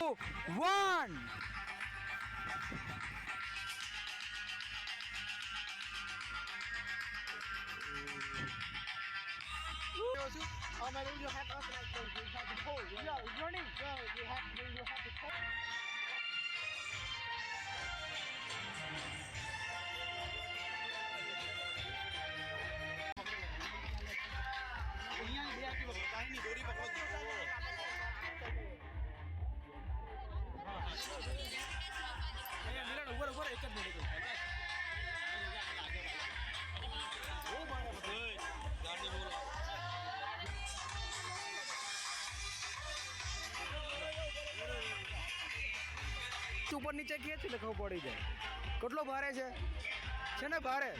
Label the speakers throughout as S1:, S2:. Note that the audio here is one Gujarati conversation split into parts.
S1: One.
S2: Oh man, you have to like this. You have to hold. Yeah, running. Yeah, you have to. You have to.
S1: ઉપર નીચે કે છે એટલે પડી જાય. કેટલો ભારે છે? છે ને ભારે?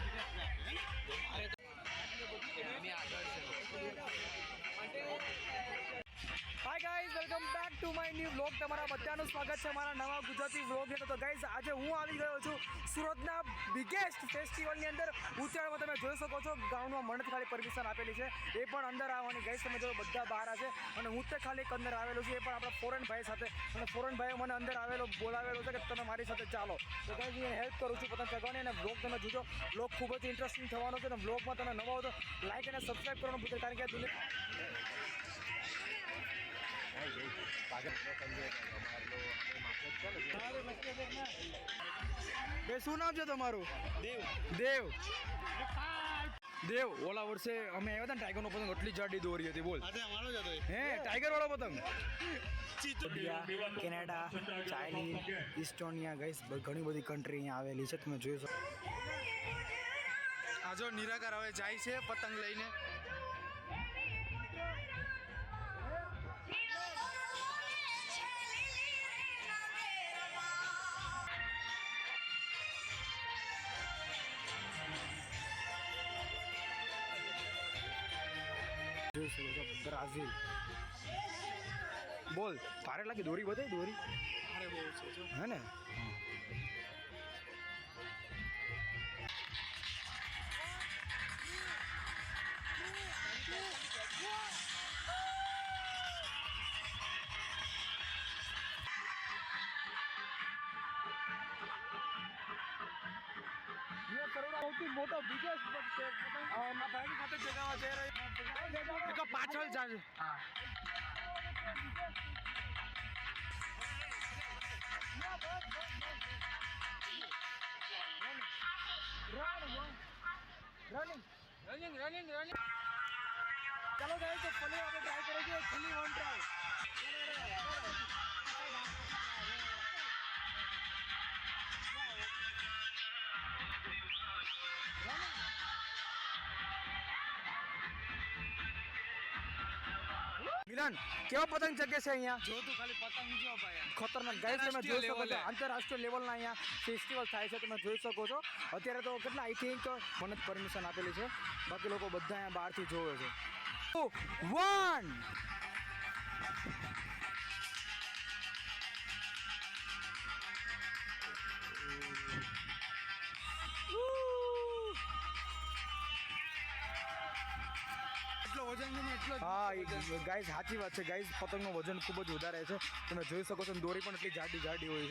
S1: Hi guys welcome back to my new vlog તમારા બધાનું સ્વાગત છે મારા નવા ગુજરાતી વ્લોગ તો ગાઈઝ આજે હું આવી ગયો છું સુરતના બિગેસ્ટ ફેસ્ટિવલની અંદર. ઉત્તરાયણમાં તમે જોઈ શકો છો ગાઉનમાં મને ખાલી પરમિશન આપેલી છે. એ પણ અંદર આવવાની ગાઈઝ તમે જો બધા બહાર છે. અને હું તે ખાલી એક અંદર આવેલો છું, એ પણ આપણા ફોરેન ભાઈ સાથે. અને ફોરેન ભાઈએ મને અંદર આવેલો, બોલાવેલો છે કે તમે મારી સાથે ચાલો. તો ગાઈઝ હું હેલ્પ કરું છું પતંગ ચગાવવાની અને વ્લોગ તમે જોજો. વ્લોગ ખૂબ જ ઇન્ટરેસ્ટિંગ થવાનો છે અને વ્લોગમાં તમે નવા હો તો લાઈક અને સબસ્ક્રાઈબ કરવાનું ભૂલતા કારણ કે બે શું નામ છે તમારું? દેવ. દેવ. દેવ ઓલા વર્ષે અમે આવ્યા હતા ટાઈગર ટાઈગરનો પતંગ એટલી જાડી દોરી હતી બોલ. હે ટાઈગર વાળો પતંગ? કેનેડા ચાઇનીઝ ઇસ્ટોનિયા ગઈસ ઘણી બધી કન્ટ્રી અહીંયા આવેલી છે તમે જોઈ શકો.
S3: આ જો નિરાકાર હવે જાય છે પતંગ લઈને.
S1: જોઈ શકો છો બ્રાઝિલ. બોલ ભારે લાગી દોરી બતાવી દોરી?
S3: અરે બહુ છે
S1: હે ને? સૌથી મોટો બિગેસ્ટ ભાઈની સાથે જગાવવા જઈ રહ્યો એક પાછળ જાય રનિંગ રનિંગ રનિંગ રનિંગ ચાલો ગાઈ તો ફરી આપણે ટ્રાય કરો છો ફરી વન ટ્રાય મિલન કેવા પતંગ ચગે છે અહીંયા?
S3: જો તું ખાલી પતંગ જો ભાઈ.
S1: ખતરનાક. ગાઈસ તમે જોઈ શકો છો.
S3: લેવલે.
S1: આંતરરાષ્ટ્રીય લેવલના અહીંયા ફેસ્ટિવલ થાય છે તમે જોઈ શકો છો. અત્યારે તો કેટલા આઈ થિંક મને જ પરમિશન આપેલી છે. બાકી લોકો બધા અહીંયા બહારથી જોવે છે. વન હા ગાઈઝ સાચી વાત છે. ગાઈઝ પતંગનું વજન ખૂબ જ વધારે છે. તમે જોઈ શકો છો દોરી પણ એટલી જાડી જાડી હોય છે.